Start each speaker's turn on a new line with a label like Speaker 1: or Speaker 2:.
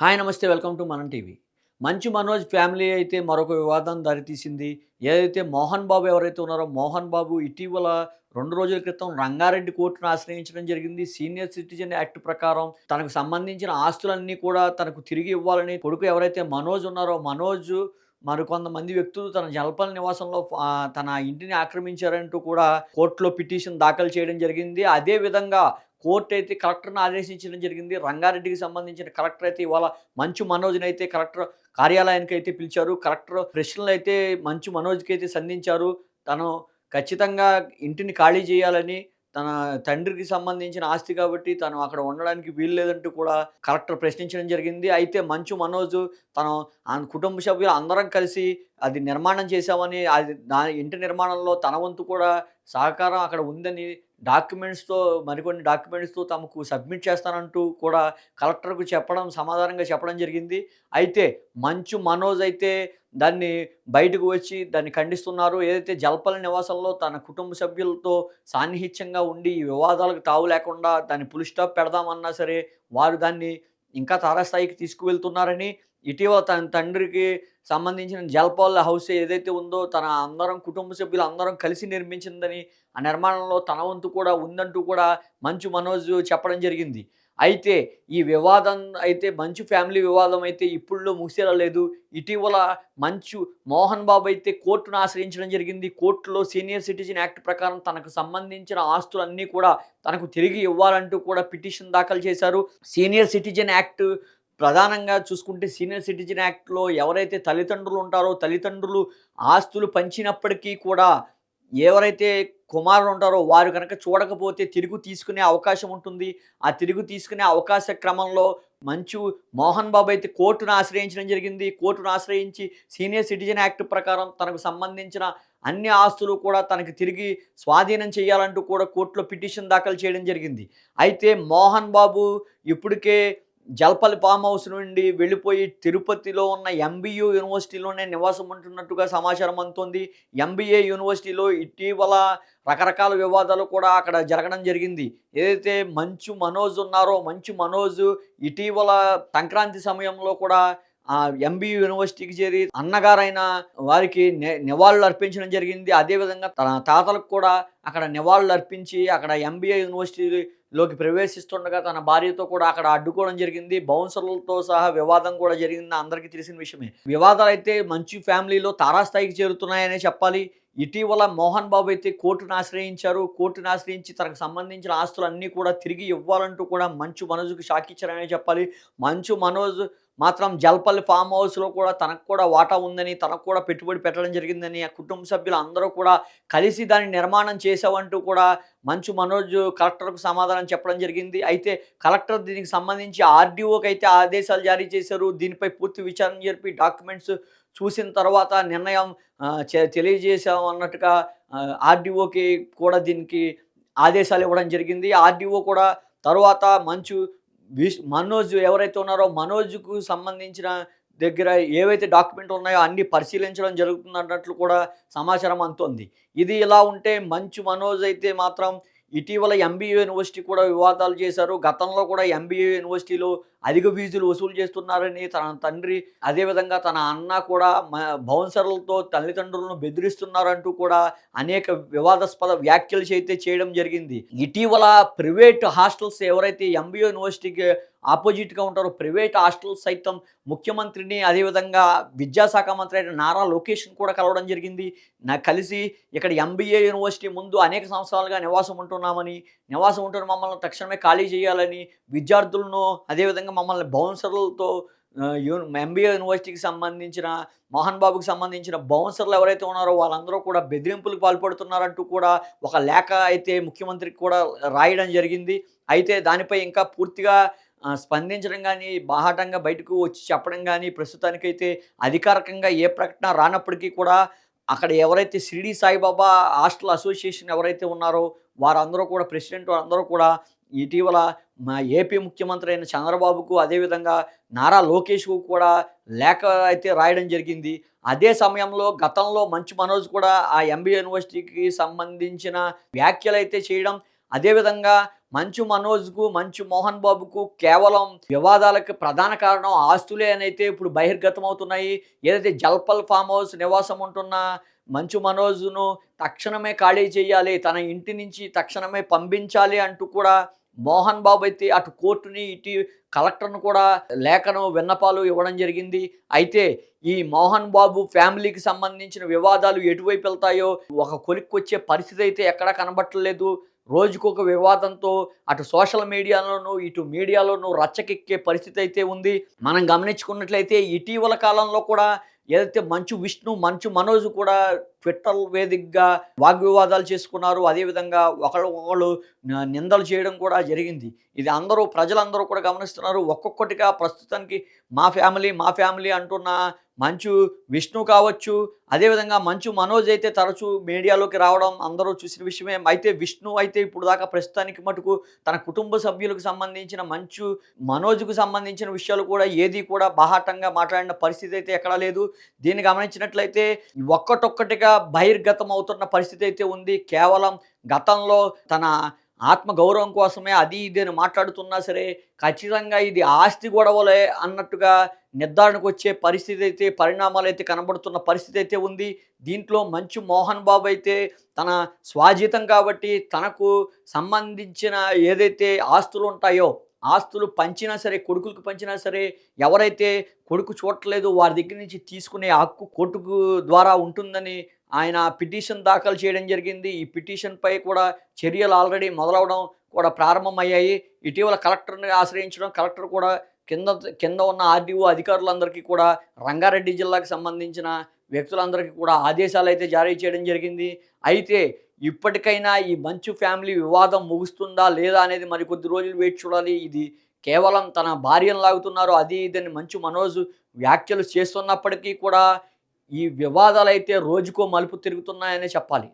Speaker 1: Hi నమస్తే welcome to మనం TV. Manchu Manoj family అయితే మరొక వివాదం దారితీసింది. ఏదైతే మోహన్ బాబు ఎవరైతే ఉన్నారో మోహన్ బాబు ఇటీవల రెండు రోజుల క్రితం రంగారెడ్డి కోర్టును ఆశ్రయించడం జరిగింది. సీనియర్ సిటిజన్ యాక్ట్ ప్రకారం తనకు సంబంధించిన ఆస్తులన్నీ కూడా తనకు తిరిగి ఇవ్వాలని కొడుకు ఎవరైతే మనోజ్ ఉన్నారో మనోజ్ మరికొంతమంది వ్యక్తులు తన జలపల నివాసంలో తన ఇంటిని ఆక్రమించారంటూ కూడా కోర్టులో పిటిషన్ దాఖలు చేయడం జరిగింది. అదే విధంగా కోర్టు అయితే కలెక్టర్ను ఆదేశించడం జరిగింది. రంగారెడ్డికి సంబంధించిన కలెక్టర్ అయితే ఇవాళ మంచు మనోజ్ని అయితే కలెక్టర్ కార్యాలయానికి అయితే పిలిచారు. కలెక్టర్ ప్రశ్నలు అయితే మంచు మనోజ్కి అయితే సంధించారు. తను ఖచ్చితంగా ఇంటిని ఖాళీ చేయాలని తన తండ్రికి సంబంధించిన ఆస్తి కాబట్టి తను అక్కడ ఉండడానికి వీలు లేదంటూ కూడా కలెక్టర్ ప్రశ్నించడం జరిగింది. అయితే మంచు మనోజ్ తను ఆ కుటుంబ సభ్యులు అందరం కలిసి అది నిర్మాణం చేశామని అది దాని ఇంటి నిర్మాణంలో తన వంతు కూడా సహకారం అక్కడ ఉందని డాక్యుమెంట్స్తో మరికొన్ని డాక్యుమెంట్స్తో తమకు సబ్మిట్ చేస్తానంటూ కూడా కలెక్టర్కు చెప్పడం సమాధానంగా చెప్పడం జరిగింది. అయితే మంచు మనోజ్ అయితే దాన్ని బయటకు వచ్చి దాన్ని ఖండిస్తున్నారు. ఏదైతే జల్పల నివాసంలో తన కుటుంబ సభ్యులతో సాన్నిహిత్యంగా ఉండి ఈ వివాదాలకు తావు లేకుండా దాన్ని పులి స్టాప్ పెడదామన్నా సరే వారు దాన్ని ఇంకా తారాస్థాయికి తీసుకువెళ్తున్నారని ఇటీవల తన తండ్రికి సంబంధించిన జల్పాల్ హౌస్ ఏదైతే ఉందో తన అందరం కుటుంబ సభ్యులు అందరం కలిసి నిర్మించిందని ఆ నిర్మాణంలో తన వంతు కూడా ఉందంటూ కూడా మంచు మనోజ్ చెప్పడం జరిగింది. అయితే ఈ వివాదం అయితే మంచు ఫ్యామిలీ వివాదం అయితే ఇప్పుడులో ముగిసేలా లేదు ఇటీవల మంచు మోహన్ బాబు అయితే కోర్టును ఆశ్రయించడం జరిగింది. కోర్టులో సీనియర్ సిటిజన్ యాక్ట్ ప్రకారం తనకు సంబంధించిన ఆస్తులన్నీ కూడా తనకు తిరిగి ఇవ్వాలంటూ కూడా పిటిషన్ దాఖలు చేశారు. సీనియర్ సిటిజన్ యాక్ట్ ప్రధానంగా చూసుకుంటే సీనియర్ సిటిజన్ యాక్ట్లో ఎవరైతే తల్లిదండ్రులు ఉంటారో తల్లిదండ్రులు ఆస్తులు పంచినప్పటికీ కూడా ఎవరైతే కుమారులు ఉంటారో వారు కనుక చూడకపోతే తిరుగు తీసుకునే అవకాశం ఉంటుంది. ఆ తిరుగు తీసుకునే అవకాశ క్రమంలో మంచు మోహన్ బాబు అయితే కోర్టును ఆశ్రయించడం జరిగింది. కోర్టును ఆశ్రయించి సీనియర్ సిటిజన్ యాక్ట్ ప్రకారం తనకు సంబంధించిన అన్ని ఆస్తులు కూడా తనకు తిరిగి స్వాధీనం చేయాలంటూ కూడా కోర్టులో పిటిషన్ దాఖలు చేయడం జరిగింది. అయితే మోహన్ బాబు ఇప్పటికే జల్పల్లి ఫామ్ హౌస్ నుండి వెళ్ళిపోయి తిరుపతిలో ఉన్న ఎంబీయూ యూనివర్సిటీలోనే నివాసం ఉంటున్నట్టుగా సమాచారం అందుతోంది. ఎంబీఏ యూనివర్సిటీలో ఇటీవల రకరకాల వివాదాలు కూడా అక్కడ జరగడం జరిగింది. ఏదైతే మంచు మనోజ్ ఉన్నారో మంచు మనోజ్ ఇటీవల సంక్రాంతి సమయంలో కూడా ఆ ఎంబీ యూనివర్సిటీకి చేరి అన్నగారైన వారికి నివాళులు అర్పించడం జరిగింది. అదేవిధంగా తన తాతలకు కూడా అక్కడ నివాళులు అర్పించి అక్కడ ఎంబీఏ యూనివర్సిటీలోకి ప్రవేశిస్తుండగా తన భార్యతో కూడా అక్కడ అడ్డుకోవడం జరిగింది. బౌన్సర్లతో సహా వివాదం కూడా జరిగింది. అందరికీ తెలిసిన విషయమే. వివాదాలు అయితే మంచి ఫ్యామిలీలో తారాస్థాయికి చేరుతున్నాయనే చెప్పాలి. ఇటీవల మోహన్ బాబు అయితే కోర్టును ఆశ్రయించారు. కోర్టును ఆశ్రయించి తనకు సంబంధించిన ఆస్తులన్నీ కూడా తిరిగి ఇవ్వాలంటూ కూడా మంచు మనోజ్కి షాక్ ఇచ్చారనే చెప్పాలి. మంచు మనోజ్ మాత్రం జల్పల్లి ఫామ్ హౌస్లో కూడా తనకు కూడా వాటా ఉందని తనకు కూడా పెట్టుబడి పెట్టడం జరిగిందని ఆ కుటుంబ సభ్యులు అందరూ కూడా కలిసి దాన్ని నిర్మాణం చేసావంటూ కూడా మంచు మనోజ్ కలెక్టర్కు సమాధానం చెప్పడం జరిగింది. అయితే కలెక్టర్ దీనికి సంబంధించి ఆర్డీఓకి అయితే ఆదేశాలు జారీ చేశారు. దీనిపై పూర్తి విచారణ జరిపి డాక్యుమెంట్స్ చూసిన తర్వాత నిర్ణయం ఆ, తెలియజేశాం అన్నట్టుగా ఆర్డీఓకి కూడా దీనికి ఆదేశాలు ఇవ్వడం జరిగింది. ఆర్డీఓ కూడా తర్వాత మంచు విష్ మనోజ్ ఎవరైతే ఉన్నారో మనోజ్కు సంబంధించిన దగ్గర ఏవైతే డాక్యుమెంట్ ఉన్నాయో అన్ని పరిశీలించడం జరుగుతుంది అన్నట్లు కూడా సమాచారం అందుతోంది. ఇది ఇలా ఉంటే మంచు మనోజ్ అయితే మాత్రం ఇటీవల ఎంబీఏ యూనివర్సిటీ కూడా వివాదాలు చేశారు. గతంలో కూడా ఎంబీఏ యూనివర్సిటీలో అధిక ఫీజులు వసూలు చేస్తున్నారని తన తండ్రి అదేవిధంగా తన అన్న కూడా మ- బౌన్సర్లతో తల్లిదండ్రులను బెదిరిస్తున్నారంటూ కూడా అనేక వివాదాస్పద వ్యాఖ్యలు అయితే చేయడం జరిగింది. ఇటీవల ప్రైవేట్ హాస్టల్స్ ఎవరైతే ఎంబీఏ యూనివర్సిటీకి ఆపోజిట్గా ఉంటారు. ప్రైవేట్ హాస్టల్స్ సైతం ముఖ్యమంత్రిని అదేవిధంగా విద్యాశాఖ మంత్రి అయిన నారా లోకేష్ని కూడా కలవడం జరిగింది. నాకు కలిసి ఇక్కడ ఎంబీఏ యూనివర్సిటీ ముందు అనేక సంవత్సరాలుగా నివాసం ఉంటున్నామని నివాసం ఉంటున్న మమ్మల్ని తక్షణమే ఖాళీ చేయాలని విద్యార్థులను అదేవిధంగా మమ్మల్ని బౌన్సర్లతో ఎంబీఏ యూనివర్సిటీకి సంబంధించిన మోహన్ బాబుకి సంబంధించిన బౌన్సర్లు ఎవరైతే ఉన్నారో వాళ్ళందరూ కూడా బెదిరింపులకు పాల్పడుతున్నారంటూ కూడా ఒక లేఖ అయితే ముఖ్యమంత్రికి కూడా రాయడం జరిగింది. అయితే దానిపై ఇంకా పూర్తిగా స్పందించడం కానీ బాహాటంగా బయటకు వచ్చి చెప్పడం కానీ ప్రస్తుతానికైతే అధికారికంగా ఏ ప్రకటన రానప్పటికీ కూడా అక్కడ ఎవరైతే షిరిడి సాయిబాబా హాస్టల్ అసోసియేషన్ ఎవరైతే ఉన్నారో వారందరూ కూడా ప్రెసిడెంట్ వారందరూ కూడా ఇటీవల మా ఏపీ ముఖ్యమంత్రి అయిన చంద్రబాబుకు అదేవిధంగా నారా లోకేష్కు కూడా లేఖ అయితే రాయడం జరిగింది. అదే సమయంలో గతంలో మంచు మనోజ్ కూడా ఆ ఎంబీ యూనివర్సిటీకి సంబంధించిన వ్యాఖ్యలు అయితే చేయడం అదేవిధంగా మంచు మనోజ్కు మంచు మోహన్ బాబుకు కేవలం వివాదాలకు ప్రధాన కారణం ఆస్తులే అని అయితే ఇప్పుడు బహిర్గతం అవుతున్నాయి ఏదైతే జల్పల్ ఫామ్ హౌస్ నివాసం ఉంటున్న మంచు మనోజ్ను తక్షణమే ఖాళీ చేయాలి తన ఇంటి నుంచి తక్షణమే పంపించాలి అంటూ కూడా మోహన్ బాబు అయితే అటు కోర్టుని ఇటు కలెక్టర్ను కూడా లేఖను విన్నపాలు ఇవ్వడం జరిగింది. అయితే ఈ మోహన్ బాబు ఫ్యామిలీకి సంబంధించిన వివాదాలు ఎటువైపు వెళ్తాయో ఒక కొలిక్కొచ్చే పరిస్థితి అయితే ఎక్కడా కనబట్టలేదు. రోజుకొక వివాదంతో అటు సోషల్ మీడియాలోనూ ఇటు మీడియాలోనూ రచ్చకెక్కే పరిస్థితి అయితే ఉంది. మనం గమనించుకున్నట్లయితే ఇటీవల కాలంలో కూడా ఏదైతే మంచు విష్ణు మంచు మనోజ్ కూడా ట్విట్టర్ వేదికగా వాగ్వివాదాలు చేసుకున్నారు. అదేవిధంగా ఒకళ్ళు నిందలు చేయడం కూడా జరిగింది. ఇది అందరూ ప్రజలందరూ కూడా గమనిస్తున్నారు. ఒక్కొక్కటిగా ప్రస్తుతానికి మా ఫ్యామిలీ మా ఫ్యామిలీ అంటున్న మంచు విష్ణు కావచ్చు అదేవిధంగా మంచు మనోజ్ అయితే తరచూ మీడియాలోకి రావడం అందరూ చూసిన విషయమే. అయితే విష్ణు అయితే ఇప్పుడు దాకా ప్రస్తుతానికి మటుకు తన కుటుంబ సభ్యులకు సంబంధించిన మంచు మనోజ్కు సంబంధించిన విషయాలు కూడా ఏది కూడా బాహాటంగా మాట్లాడిన పరిస్థితి అయితే ఎక్కడా లేదు. దీన్ని గమనించినట్లయితే ఒక్కటొక్కటిగా బహిర్గతం అవుతున్న పరిస్థితి అయితే ఉంది. కేవలం గతంలో తన ఆత్మగౌరవం కోసమే అది ఇది అని మాట్లాడుతున్నా సరే ఖచ్చితంగా ఇది ఆస్తి గొడవలే అన్నట్టుగా నిర్ధారణకు వచ్చే పరిస్థితి అయితే పరిణామాలు అయితే కనబడుతున్న పరిస్థితి అయితే ఉంది. దీంట్లో మంచు మోహన్ బాబు అయితే తన స్వాజీతం కాబట్టి తనకు సంబంధించిన ఏదైతే ఆస్తులు ఉంటాయో ఆస్తులు పంచినా సరే కొడుకులకు పంచినా సరే ఎవరైతే కొడుకు చూడట్లేదు వారి దగ్గర నుంచి తీసుకునే హక్కు కొడుకు ద్వారా ఉంటుందని ఆయన పిటిషన్ దాఖలు చేయడం జరిగింది. ఈ పిటిషన్పై కూడా చర్యలు ఆల్రెడీ మొదలవడం కూడా ప్రారంభమయ్యాయి. ఇటీవల కలెక్టర్ని ఆశ్రయించడం కలెక్టర్ కూడా కింద కింద ఉన్న ఆర్డీఓ అధికారులందరికీ కూడా రంగారెడ్డి జిల్లాకు సంబంధించిన వ్యక్తులందరికీ కూడా ఆదేశాలు అయితే జారీ చేయడం జరిగింది. అయితే ఇప్పటికైనా ఈ మంచు ఫ్యామిలీ వివాదం ముగుస్తుందా లేదా అనేది మరి కొద్ది రోజులు వేచి చూడాలి. ఇది కేవలం తన భార్యను లాగుతున్నారు. అది ఇదని మంచు మనోజ్ వ్యాఖ్యలు చేస్తున్నప్పటికీ కూడా ఈ వివాదాలు అయితే రోజుకో మలుపు తిరుగుతున్నాయనే చెప్పాలి.